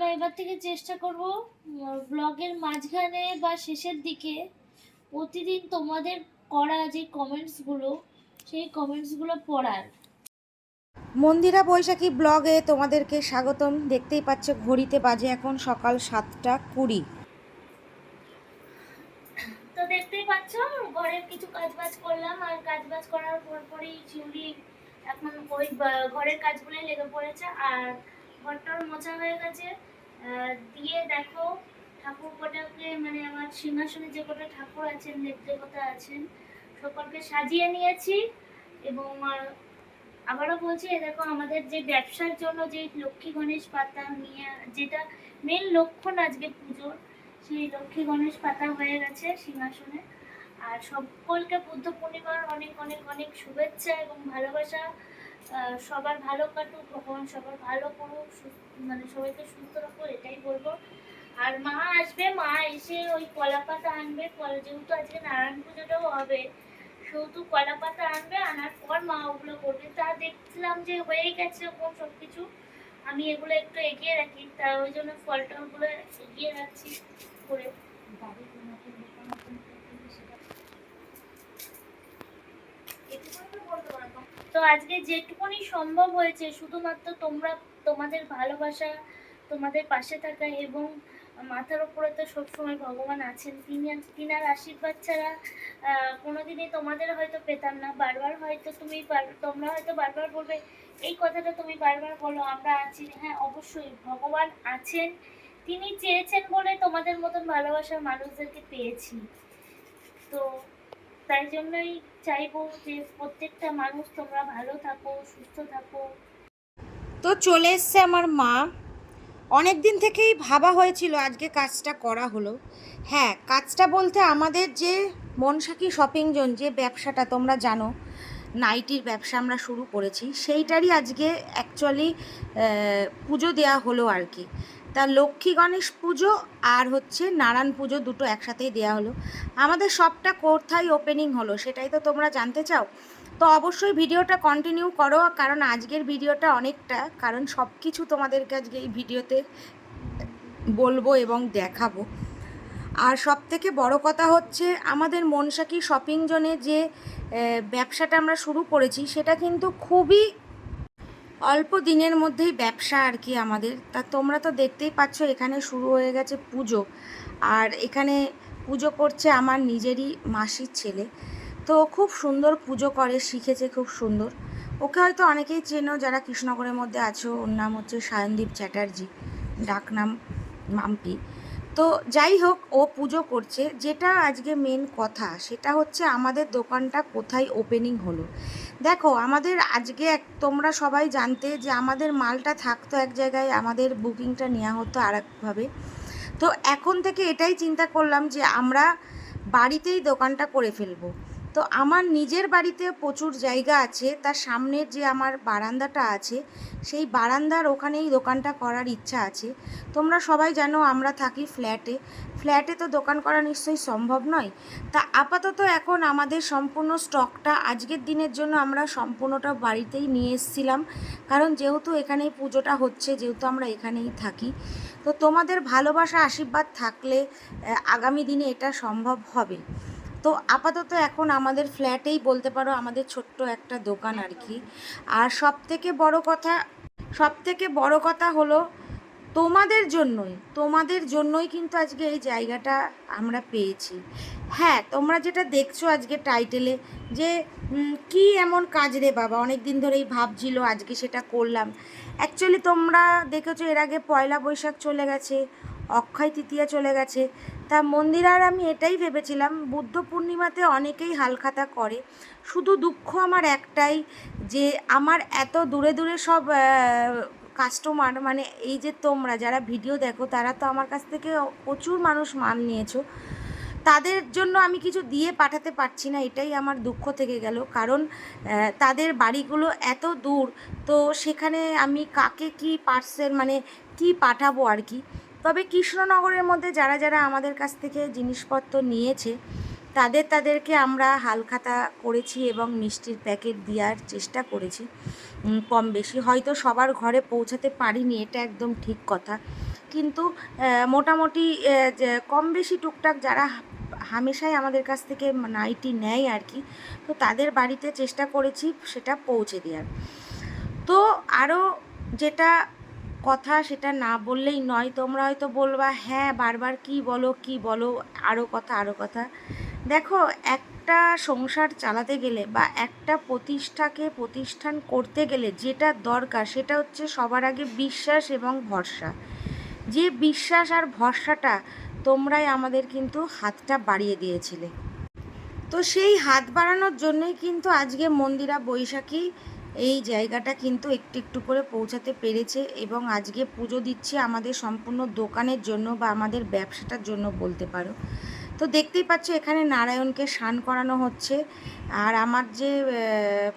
আমরা এবার থেকে চেষ্টা করব ব্লগের মাঝখানে বা শেষের দিকে প্রতিদিন তোমাদের করা যে কমেন্টসগুলো সেই কমেন্টসগুলো পড়ার। মন্দিরা বৈশাখী ব্লগে তোমাদেরকে স্বাগতম। দেখতেই পাচ্ছ ঘড়িতে বাজে এখন সকাল সাতটা কুড়ি। তো দেখতেই পাচ্ছ ঘরের কিছু কাজ বাজ করলাম আর কাজ বাজ করার পর পরই চিউড়ি এখন ওই ঘরের কাজগুলোই লেগে পড়েছে। আর ঘরটার মোছা হয়ে গেছে। দিয়ে দেখো, ঠাকুর কটাকে মানে আমার সিংহাসনে যে কটা ঠাকুর আছেন, দেব দেবতা আছেন, সকলকে সাজিয়ে নিয়েছি এবং আবারও বলছি দেখো, আমাদের যে ব্যবসার জন্য যে লক্ষ্মী গণেশ পাতা নিয়ে, যেটা মেন লক্ষণ আজকে পুজোর, সেই লক্ষ্মী গণেশ পাতা হয়ে গেছে সিংহাসনে। আর সকলকে বুদ্ধ পূর্ণিমার অনেক অনেক অনেক শুভেচ্ছা এবং ভালোবাসা। সবার ভালো কাটুক, ভগবান সবার ভালো করুক মানে সবাইকে সুস্থ রাখো এটাই বলব। আর মা আসবে, মা এসে ওই কলা পাতা আনবে যেহেতু আজকে নারায়ণ পুজোটাও হবে, সেহেতু কলা পাতা আনবে, আনার পর মা ওগুলো করবে। তা দেখছিলাম যে হয়ে গেছে ওরকম সব কিছু আমি এগুলো একটু এগিয়ে রাখি। তা ওই জন্য ফলটা ওগুলো এগিয়ে রাখছি করে। তো আজকে যেটুকুনি সম্ভব হয়েছে, শুধুমাত্র তোমরা, তোমাদের ভালোবাসা তোমাদের পাশে থাকা এবং মাথার উপরে তো সবসময় ভগবান আছেন, তিনি তিনার আশীর্বাদ ছাড়া কোনোদিনই তোমাদের হয়তো পেতাম না। বারবার হয়তো তুমি তোমরা হয়তো বারবার বলবে, এই কথাটা তুমি বারবার বলো, আমরা আছি। হ্যাঁ অবশ্যই ভগবান আছেন, তিনি চেয়েছেন বলে তোমাদের মতন ভালোবাসার মানুষদেরকে পেয়েছি। তো তাই জন্যই চাইব যে প্রত্যেকটা মানুষ তোমরা ভালো থাকো, সুস্থ থাকো। তো চলে এসছে আমার মা। অনেক দিন থেকেই ভাবা হয়েছিল আজকে কাজটা করা হলো। হ্যাঁ কাজটা বলতে আমাদের যে মনসাকি শপিং জোন যে ব্যবসাটা তোমরা জানো, নাইটির ব্যবসা আমরা শুরু করেছি, সেইটারই আজকে অ্যাকচুয়ালি পুজো দেওয়া হলো আর কি। তা লক্ষ্মী গণেশ পুজো আর হচ্ছে নারায়ণ পুজো দুটো একসাথেই দেওয়া হলো। আমাদের সবটা কোথায় ওপেনিং হলো সেটাই তো তোমরা জানতে চাও? তো অবশ্যই ভিডিওটা কন্টিনিউ করো, কারণ আজকের ভিডিওটা অনেকটা, কারণ সব কিছু তোমাদেরকে আজকে এই ভিডিওতে বলব এবং দেখাবো। আর সব থেকে বড় কথা হচ্ছে আমাদের মনসাকি শপিং জোনে যে ব্যবসাটা আমরা শুরু করেছি, সেটা কিন্তু খুবই অল্প দিনের মধ্যেই ব্যবসা আর কি আমাদের। তা তোমরা তো দেখতেই পাচ্ছ, এখানে শুরু হয়ে গেছে পুজো। আর এখানে পুজো করছে আমার নিজেরই মাসির ছেলে। তো খুব সুন্দর পুজো করে, শিখেছে খুব সুন্দর। ওকে হয়তো অনেকেই চেনো, যারা কৃষ্ণনগরের মধ্যে আছো। ওর নাম হচ্ছে সায়নদীপ চ্যাটার্জি ডাকনাম মাম্পি। তো যাই হোক, ও পুজো করছে। যেটা আজকে মেন কথা, সেটা হচ্ছে আমাদের দোকানটা কোথায় ওপেনিং হলো। দেখো, আমাদের আজকে এক, তোমরা সবাই জানতে যে আমাদের মালটা থাকতো এক জায়গায়, আমাদের বুকিংটা নেওয়া হতো আর একভাবে তো এখন থেকে এটাই চিন্তা করলাম যে আমরা বাড়িতেই দোকানটা করে ফেলব। তো আমার নিজের বাড়িতে প্রচুর জায়গা আছে, তার সামনের যে আমার বারান্দাটা আছে, সেই বারান্দার ওখানেই দোকানটা করার ইচ্ছা আছে। তোমরা সবাই জানো আমরা থাকি ফ্ল্যাটে ফ্ল্যাটে তো দোকান করা নিশ্চয়ই সম্ভব নয়। তা আপাতত এখন আমাদের সম্পূর্ণ স্টকটা আজকের দিনের জন্য আমরা সম্পূর্ণটা বাড়িতেই নিয়ে এসেছিলাম, কারণ যেহেতু এখানেই পুজোটা হচ্ছে, যেহেতু আমরা এখানেই থাকি। তো তোমাদের ভালোবাসা, আশীর্বাদ থাকলে আগামী দিনে এটা সম্ভব হবে। তো আপাতত এখন আমাদের ফ্ল্যাটেই বলতে পারো আমাদের ছোট্ট একটা দোকান আর কি। আর সব থেকে বড় কথা সব থেকে বড় কথা হলো তোমাদের জন্যই তোমাদের জন্যই কিন্তু আজকে এই জায়গাটা আমরা পেয়েছি। হ্যাঁ তোমরা যেটা দেখছ আজকে টাইটেলে যে কি এমন কাজ রে বাবা অনেক দিন ধরেই ভাবছিল আজকে সেটা করলাম। অ্যাকচুয়ালি তোমরা দেখেছ এর আগে পয়লা বৈশাখ চলে গেছে অক্ষয় তৃতীয়া চলে গেছে। তা মন্দির আর আমি এটাই ভেবেছিলাম, বুদ্ধ পূর্ণিমাতে অনেকেই হালখাতা করে। শুধু দুঃখ আমার একটাই যে আমার এত দূরে দূরে সব কাস্টমার মানে এই যে তোমরা যারা ভিডিও দেখো, তারা তো আমার কাছ থেকে প্রচুর মানুষ মাল নিয়েছো। তাদের জন্য আমি কিছু দিয়ে পাঠাতে পারছি না, এটাই আমার দুঃখ থেকে গেল। কারণ তাদের বাড়িগুলো এত দূর, তো সেখানে আমি কাকে কি পার্সেল মানে কি পাঠাবো আর কি? তবে কৃষ্ণনগরের মধ্যে যারা যারা আমাদের কাছ থেকে জিনিসপত্র নিয়েছে, তাদের তাদেরকে আমরা হালখাতা করেছি এবং মিষ্টির প্যাকেট দেওয়ার চেষ্টা করেছি। কম বেশি। হয়তো সবার ঘরে পৌঁছাতে পারিনি, এটা একদম ঠিক কথা। কিন্তু মোটামুটি কম বেশি টুকটাক যারা হামেশাই আমাদের কাছ থেকে নাইটি নেয় আর কি, তো তাদের বাড়িতে চেষ্টা করেছি সেটা পৌঁছে দেওয়ার। তো আরও যেটা কথা সেটা না বললেই নয়। তোমরা হয়তো বলবা হ্যাঁ বারবার কি বলো কি বলো আরও কথা আরও কথা। দেখো, একটা সংসার চালাতে গেলে বা একটা প্রতিষ্ঠাকে প্রতিষ্ঠান করতে গেলে যেটা দরকার সেটা হচ্ছে সবার আগে বিশ্বাস এবং ভরসা। যে বিশ্বাস আর ভরসাটা তোমরাই আমাদের কিন্তু হাতটা বাড়িয়ে দিয়েছিলে। তো সেই হাত বাড়ানোর জন্যই কিন্তু আজকে মন্দিরা বৈশাখী এই জায়গাটা কিন্তু একটু একটু করে পৌঁছাতে পেরেছে এবং আজকে পুজো দিচ্ছে আমাদের সম্পূর্ণ দোকানের জন্য বা আমাদের ব্যবসাটার জন্য বলতে পারো। তো দেখতেই পাচ্ছ এখানে নারায়ণকে স্নান করানো হচ্ছে আর আমার যে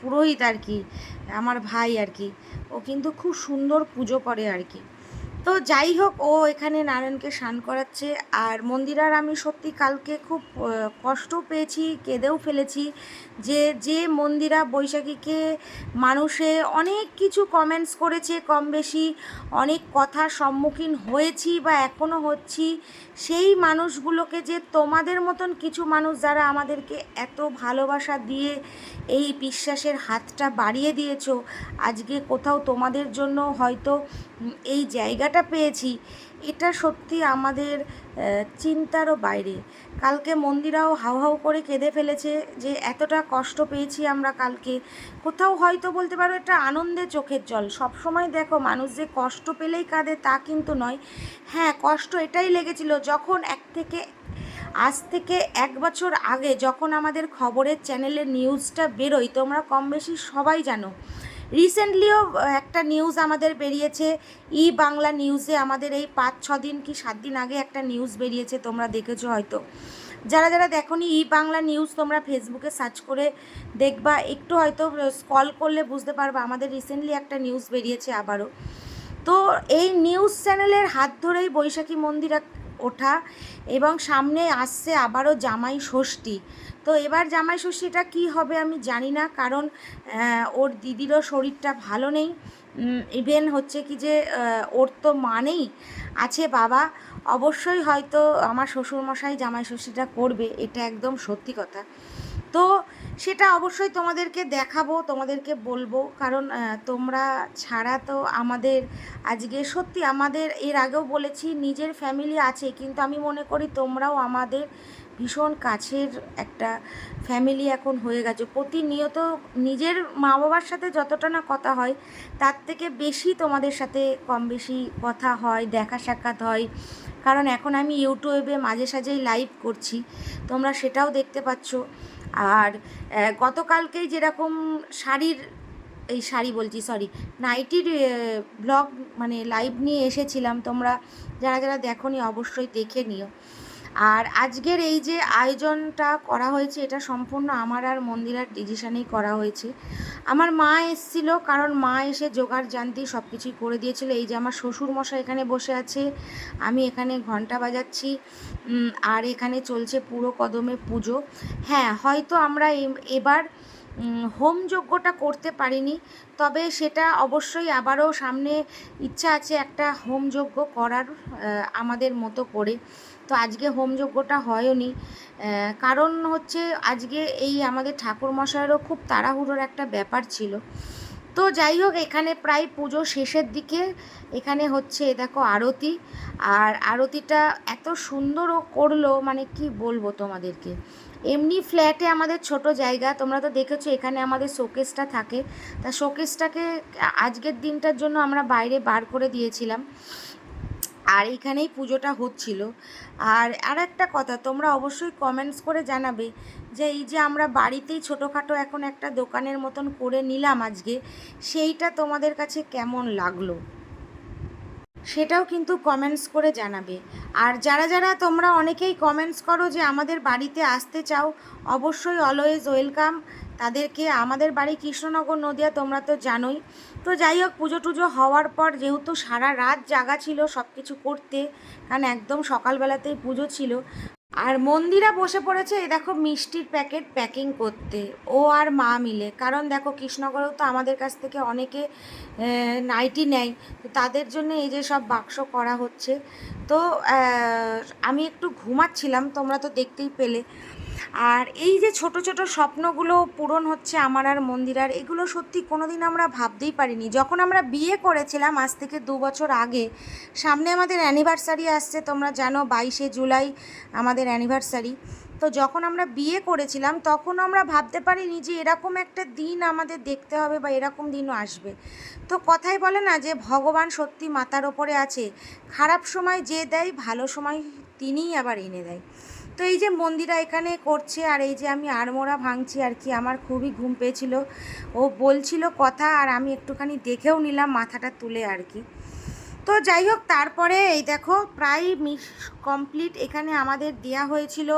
পুরোহিত আর কি, আমার ভাই আর কি, ও কিন্তু খুব সুন্দর পুজো করে আর কি। তো যাই হোক, ও এখানে নারায়ণকে স্নান করাচ্ছে আর মন্দিরার আমি সত্যি কালকে খুব কষ্ট পেয়েছি, কেঁদেও ফেলেছি যে যে মন্দিরা বৈশাখীকে মানুষে অনেক কিছু কমেন্টস করেছে, কম বেশি অনেক কথার সম্মুখীন হয়েছি বা এখনও হচ্ছি, সেই মানুষগুলোকে যে তোমাদের মতন কিছু মানুষ যারা আমাদেরকে এত ভালোবাসা দিয়ে এই বিশ্বাসের হাতটা বাড়িয়ে দিয়েছ, আজকে কোথাও তোমাদের জন্য হয়তো এই এই জায়গাটা পেয়েছি, এটা সত্যি আমাদের চিন্তারও বাইরে। কালকে মন্দিরাও হাউ হাউ করে কেঁদে ফেলেছে যে এতটা কষ্ট পেয়েছি আমরা কালকে। কোথাও হয়তো বলতে পারো এটা আনন্দে চোখের জল। সব সময় দেখো মানুষ যে কষ্ট পেলেই কাঁদে তা কিন্তু নয়। হ্যাঁ কষ্ট এটাই লেগেছিল যখন এক থেকে, আজ থেকে এক বছর আগে যখন আমাদের খবরের চ্যানেলের নিউজটা বেরোয়, তোমরা কম বেশি সবাই জানো। রিসেন্টলিও একটা নিউজ আমাদের বেরিয়েছে। ই বাংলা নিউজে আমাদের এই পাঁচ, ছ দিন কি সাত দিন আগে একটা নিউজ বেরিয়েছে, তোমরা দেখেছ হয়তো। যারা যারা দেখোনি ই বাংলা নিউজ তোমরা ফেসবুকে সার্চ করে দেখবা। একটু হয়তো স্কল করলে বুঝতে পারবা, আমাদের রিসেন্টলি একটা নিউজ বেরিয়েছে আবারও। তো এই নিউজ চ্যানেলের হাত ধরেই বৈশাখী মন্দির ওঠা এবং সামনে আসছে আবারও জামাই ষষ্ঠী। তো এবার জামাই ষষ্ঠীটা কী হবে আমি জানি না, কারণ ওর দিদিরও শরীরটা ভালো নেই। ইভেন হচ্ছে কি যে ওর তো মানেই আছে বাবা। অবশ্যই হয়তো আমার শ্বশুরমশাই জামাই ষষ্ঠীটা করবে, এটা একদম সত্যি কথা। তো সেটা অবশ্যই তোমাদেরকে দেখাবো, তোমাদেরকে বলব। কারণ তোমরা ছাড়া তো আমাদের আজকে, সত্যি আমাদের, এর আগেও বলেছি, নিজের ফ্যামিলি আছে, কিন্তু আমি মনে করি তোমরাও আমাদের ভীষণ কাছের একটা ফ্যামিলি এখন হয়ে গেছে। প্রতিনিয়ত নিজের মা বাবার সাথে যতটা না কথা হয়, তার থেকে বেশি তোমাদের সাথে কম বেশি কথা হয়, দেখা সাক্ষাৎ হয়। কারণ এখন আমি ইউটিউবে মাঝে সাঝেই লাইভ করছি, তোমরা সেটাও দেখতে পাচ্ছ। আর গতকালকেই যেরকম শাড়ির, এই শাড়ি বলছি সরি নাইটির ব্লগ মানে লাইভ নিয়ে এসেছিলাম, তোমরা যারা যারা দেখোনি অবশ্যই দেখে নিও। আর আজকের এই যে আয়োজনটা করা হয়েছে, এটা সম্পূর্ণ আমার আর মন্দিরার ডিসিশনেই করা হয়েছে। আমার মা এসেছিল কারণ মা এসে জোগাড় জানতি সব কিছুই করে দিয়েছিল। এই যে আমার শ্বশুর মশাই এখানে বসে আছে, আমি এখানে ঘণ্টা বাজাচ্ছি আর এখানে চলছে পুরো কদমে পুজো। হ্যাঁ হয়তো আমরা এবার হোম যজ্ঞটা করতে পারিনি, তবে সেটা অবশ্যই আবারও সামনে ইচ্ছা আছে একটা হোম যজ্ঞ করার আমাদের মতো করে। তো আজকে হোম যজ্ঞটা হয়নি। কারণ হচ্ছে আজকে এই আমাদের ঠাকুর মশাইয়েরও খুব তাড়াহুড়োর একটা ব্যাপার ছিল। তো যাই হোক, এখানে প্রায় পুজো শেষের দিকে এখানে হচ্ছে দেখো আরতি। আর আরতিটা এত সুন্দরও করল মানে কি বলব তোমাদেরকে? এমনি ফ্ল্যাটে আমাদের ছোট জায়গা, তোমরা তো দেখেছ এখানে আমাদের শোকেসটা থাকে। তা শোকেসটাকে আজকের দিনটার জন্য আমরা বাইরে বার করে দিয়েছিলাম। আর এইখানেই পুজোটা হচ্ছিল। আর আর একটা কথা, তোমরা অবশ্যই কমেন্টস করে জানাবে যে এই যে আমরা বাড়িতেই ছোটোখাটো এখন একটা দোকানের মতন করে নিলাম আজকে, সেইটা তোমাদের কাছে কেমন লাগল? সেটাও কিন্তু কমেন্টস করে জানাবে। আর যারা যারা তোমরা অনেকেই কমেন্টস করো যে আমাদের বাড়িতে আসতে চাও, অবশ্যই অলওয়েজ ওয়েলকাম তাদেরকে, আমাদের বাড়ি কৃষ্ণনগর নদিয়া, তোমরা তো জানোই। তো যাই হোক পুজো টুজো হওয়ার পর যেহেতু সারা রাত জাগা ছিল সব কিছু করতে, কারণ একদম সকালবেলাতেই পুজো ছিল। আর মন্দিরা বসে পড়েছে, এই দেখো মিষ্টির প্যাকেট প্যাকিং করতে। ও আর মা মিলে, কারণ দেখো কৃষ্ণগড়েও তো আমাদের কাছ থেকে অনেকে নাইটি নেয়। তো তাদের জন্য এই যে সব বাক্স করা হচ্ছে। তো আমি একটু ঘুমাচ্ছিলাম, তোমরা তো দেখতেই পেলে। আর এই যে ছোট ছোট স্বপ্নগুলো পূরণ হচ্ছে আমার আর মন্দিরার, এগুলো সত্যি কোনোদিন আমরা ভাবতেই পারিনি। যখন আমরা বিয়ে করেছিলাম, আজ থেকে দু বছর আগে, সামনে আমাদের অ্যানিভার্সারি আসছে, তোমরা জানো, বাইশে জুলাই আমাদের অ্যানিভার্সারি তো যখন আমরা বিয়ে করেছিলাম, তখন আমরা ভাবতে পারিনি যে এরকম একটা দিন আমাদের দেখতে হবে বা এরকম দিনও আসবে। তো কথাই বলে না যে ভগবান সত্যি মাতার ওপরে আছে। খারাপ সময় যে দেয়, ভালো সময় তিনিই আবার এনে দেয়। তো এই যে মন্দিরা এখানে করছে আর এই যে আমি আড়মোড়া ভাঙছি আর কি, আমার খুবই ঘুম পেয়েছিল। ও বলছিল কথা আর আমি একটুখানি দেখেও নিলাম মাথাটা তুলে আর কি। তো যাই হোক, তারপরে এই দেখো প্রায় মিস কমপ্লিট এখানে আমাদের দেয়া হয়েছিল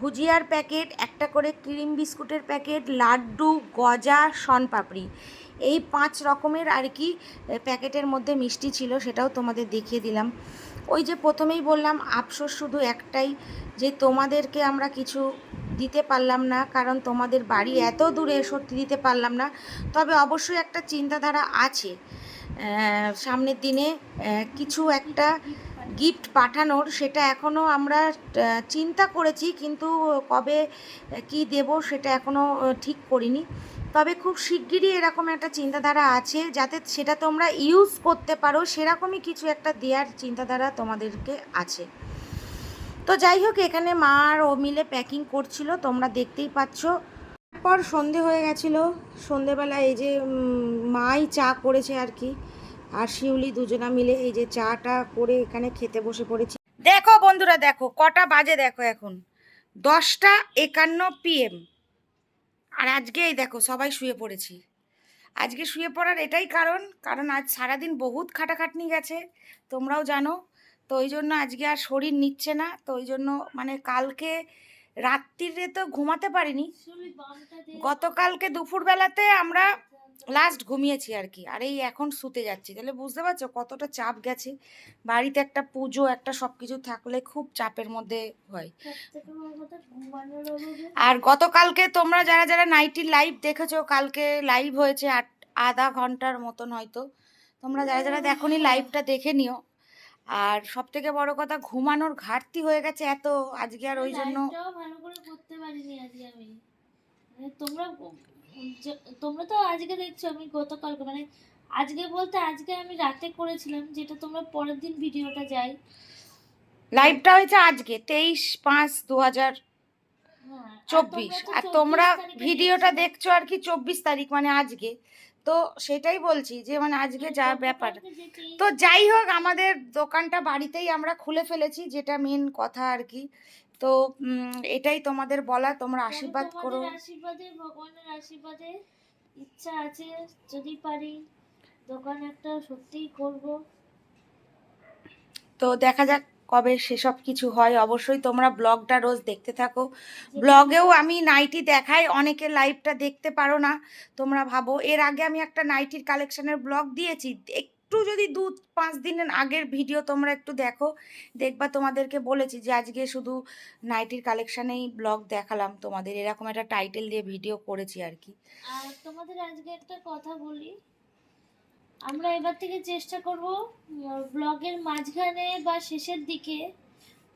ভুজিয়ার প্যাকেট, একটা করে ক্রিম বিস্কুটের প্যাকেট, লাড্ডু, গজা, শনপাপড়ি। এই পাঁচ রকমের আর কি প্যাকেটের মধ্যে মিষ্টি ছিল সেটাও তোমাদের দেখিয়ে দিলাম। ওই যে প্রথমেই বললাম, আফসোস শুধু একটাই যে তোমাদেরকে আমরা কিছু দিতে পারলাম না, কারণ তোমাদের বাড়ি এত দূরে সত্যি দিতে পারলাম না। তবে অবশ্যই একটা চিন্তাধারা আছে। সামনের দিনে কিছু একটা গিফট পাঠানোর সেটা এখনও আমরা চিন্তা করেছি, কিন্তু কবে কি দেব সেটা এখনও ঠিক করিনি। তবে খুব শিগগিরই এরকম একটা চিন্তাধারা আছে যাতে সেটা তোমরা ইউজ করতে পারো, সেরকমই কিছু একটা দেওয়ার চিন্তাধারা তোমাদেরকে আছে। তো যাই হোক, এখানে মা আর ও মিলে প্যাকিং করছিল, তোমরা দেখতেই পাচ্ছ। তারপর সন্ধে হয়ে গেছিল, সন্ধেবেলা এই যে মাই চা করেছে আর কি, আর শিউলি দুজনা মিলে এই যে চাটা করে এখানে খেতে বসে পড়েছি। দেখো বন্ধুরা, দেখো, কটা বাজে দেখো এখন, দশটা একান্ন পিএম আর আজকে এই দেখো সবাই শুয়ে পড়েছি আজকে শুয়ে পড়ার এটাই কারণ কারণ আজ সারাদিন বহুত খাটাখাটনি গেছে তোমরাও জানো তো ওই জন্য আজকে আর শরীর নিচ্ছে না তো ওই জন্য মানে কালকে রাত্রিরে তো ঘুমাতে পারিনি। গতকালকে দুপুরবেলাতে আমরা লাস্ট ঘুমিয়েছি আর কি আর এই এখন শুতে যাচ্ছি। তাহলে বুঝতে পারছ কতটা চাপ গেছে? বাড়িতে একটা পুজো, একটা সব কিছু থাকলে খুব চাপের মধ্যে হয়। আর গতকালকে তোমরা যারা যারা নাইটির লাইভ দেখেছ, কালকে লাইভ হয়েছে আট, আধা ঘণ্টার মতন হয়তো। তোমরা যারা যারা দেখোনি লাইভটা দেখে নিও। আর সব থেকে বড় কথা, ঘুমানোর ঘাটতি হয়ে গেছে এত। আজকে আর ওই জন্য ভালো করে করতে পারিনি আজকে আমি। মানে তোমরা তোমরা তো আজকে দেখছ আমি গতকালকে মানে আজকে বলতে আজকে আমি রাতে করেছিলাম যেটা তোমরা পরের দিন ভিডিওটা যাই। লাইভটা হয়েছে আজকে তেইশ পাঁচ দু হাজার হ্যাঁ চব্বিশ। আর তোমরা ভিডিওটা দেখছ। দেখছ আর কি চব্বিশ তারিখ মানে আজকে। তো সেটাই বলছি যে মানে আজকে যা ব্যাপার। তো যাই হোক আমাদের দোকানটা বাড়িতেই আমরা খুলে ফেলেছি যেটা মেন কথা আর কি। তো এটাই তোমাদের বলা তোমরা আশীর্বাদ করো। আশীর্বাদে ভগবানের আশীর্বাদে ইচ্ছা আছে যদি পারি দোকান একটা সত্যিই করব। তো দেখা যাক কবে সেসব কিছু হয়। অবশ্যই তোমরা ব্লগটা রোজ দেখতে থাকো। ব্লগেও আমি নাইটি দেখাই অনেকে লাইভটা দেখতে পারো না। তোমরা ভাবো এর আগে আমি একটা নাইটির কালেকশনের ব্লগ দিয়েছি একটু যদি দু পাঁচ দিনের আগের ভিডিও তোমরা একটু দেখো, দেখবা তোমাদেরকে বলেছি যে আজকে শুধু নাইটির কালেকশানেই ব্লগ দেখালাম তোমাদের, এরকম একটা টাইটেল দিয়ে ভিডিও করেছি আর কি। আর তোমাদের আজকে একটা কথা বলি, আমরা এবার থেকে চেষ্টা করব ব্লগের মাঝখানে বা শেষের দিকে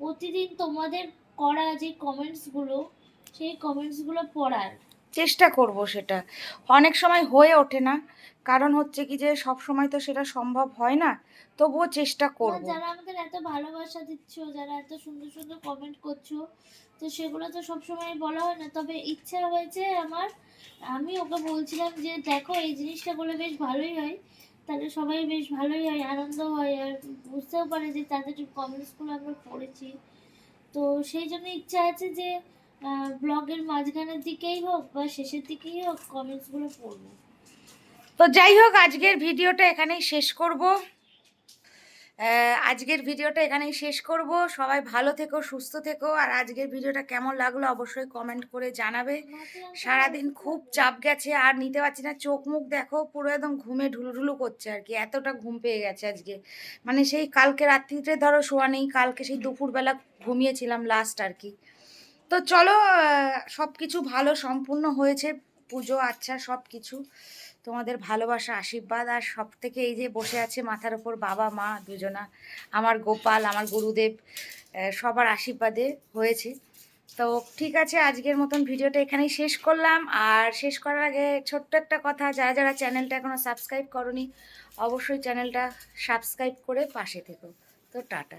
প্রতিদিন তোমাদের করা যে কমেন্টসগুলো সেই কমেন্টসগুলো পড়ার। চেষ্টা করব সেটা। অনেক সময় হয়ে ওঠে না। কারণ হচ্ছে কি যে সব সময় তো সেটা সম্ভব হয় না। তবুও চেষ্টা করব। যারা আমাদের এত ভালোবাসা দিচ্ছ যারা এত সুন্দর সুন্দর কমেন্ট করছ তো সেগুলো তো সবসময় বলা হয় না। তবে ইচ্ছা হয়েছে আমার আমি ওকে বলছিলাম যে দেখো এই জিনিসটা বলে বেশ ভালোই হয়। তাহলে সবাই বেশ ভালোই হয় আনন্দ হয়। আর বুঝতেও পারে যে তাদের কমেন্টসগুলো আমরা পড়েছি। তো সেই জন্য ইচ্ছা আছে যে ব্লগের মাঝখানের দিকেই হোক বা শেষের দিকেই হোক কমেন্টসগুলো পড়ব। তো যাই হোক, আজকের ভিডিওটা এখানেই শেষ করব। আজকের ভিডিওটা এখানেই শেষ করব। সবাই ভালো থেকো, সুস্থ থেকো। আর আজকের ভিডিওটা কেমন লাগল অবশ্যই কমেন্ট করে জানাবে। সারাদিন খুব চাপ গেছে, আর নিতে পারছি না। চোখ মুখ দেখো, পুরো একদম ঘুমে ঢুলু ঢুলু করছে আর কি। এতটা ঘুম পেয়ে গেছে আজকে। মানে সেই কালকে রাত্রিতে ধরো শোয়া নেই, কালকে সেই দুপুরবেলা ঘুমিয়েছিলাম লাস্ট আর কি। তো চলো সব কিছু ভালো সম্পূর্ণ হয়েছে, পুজো আচ্ছা সব কিছু তোমাদের ভালোবাসা, আশীর্বাদ, আর সব থেকে এই যে বসে আছে মাথার ওপর বাবা, মা দুজনা, আমার গোপাল, আমার গুরুদেব সবার আশীর্বাদে হয়েছে। তো ঠিক আছে, আজকের মতন ভিডিওটা এখানেই শেষ করলাম। আর শেষ করার আগে ছোট্ট একটা কথা, যারা যারা চ্যানেলটা এখনও সাবস্ক্রাইব করনি, অবশ্যই চ্যানেলটা সাবস্ক্রাইব করে পাশে থেকো। তো টাটা।